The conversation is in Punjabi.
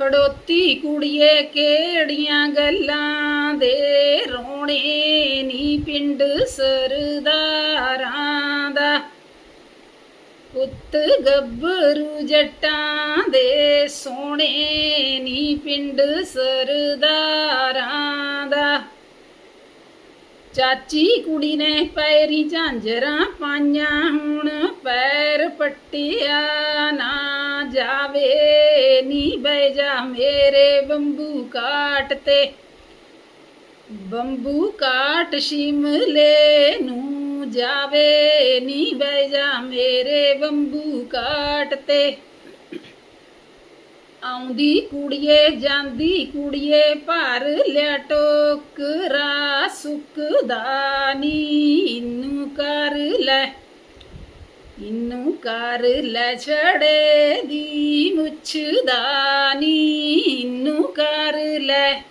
ਖੜੋਤੀ ਕੁੜੀਏ ਕਿਹੜੀਆਂ ਗੱਲਾਂ ਦੇ ਰੋਣੇ ਨੀ ਪਿੰਡ ਸਰਦਾਰਾਂ ਦਾ। ਪੁੱਤ ਗੱਭਰੂ ਜੱਟਾਂ ਦੇ ਸੋਹਣੇ ਨੀ ਪਿੰਡ ਸਰਦਾਰਾਂ ਦਾ। ਚਾਚੀ ਕੁੜੀ ਨੇ ਪੈਰੀ ਝਾਂਜਰਾਂ ਪਾਈਆਂ, ਹੁਣ ਪੈਰ ਪੱਟਿਆ ਨਾ ਜਾਵੇ ਨੀ ਬਹਿ ਜਾ ਮੇਰੇ ਬੰਬੂ ਕਾਟ ਤੇ। ਬੰਬੂ ਕਾਟ ਸ਼ਿਮਲੇ ਨੂੰ ਜਾਵੇ ਨੀ ਬਹਿ ਮੇਰੇ ਬੰਬੂ ਕਾਟ ਤੇ। ਆਉਂਦੀ ਕੁੜੀਏ, ਜਾਂਦੀ ਕੁੜੀਏ, ਭਰ ਲਿਆ ਟੋਕਰਾ, ਸੁੱਕਦਾ ਨੀ ਇਹਨੂੰ ਕਰ ਲੈ। ਇਹਨੂੰ ਕਰ ਲੈ ਛੜੇ ਦੀ ਮੁੱਛਦਾ ਨੀ ਇਹਨੂੰ ਕਰ ਲੈ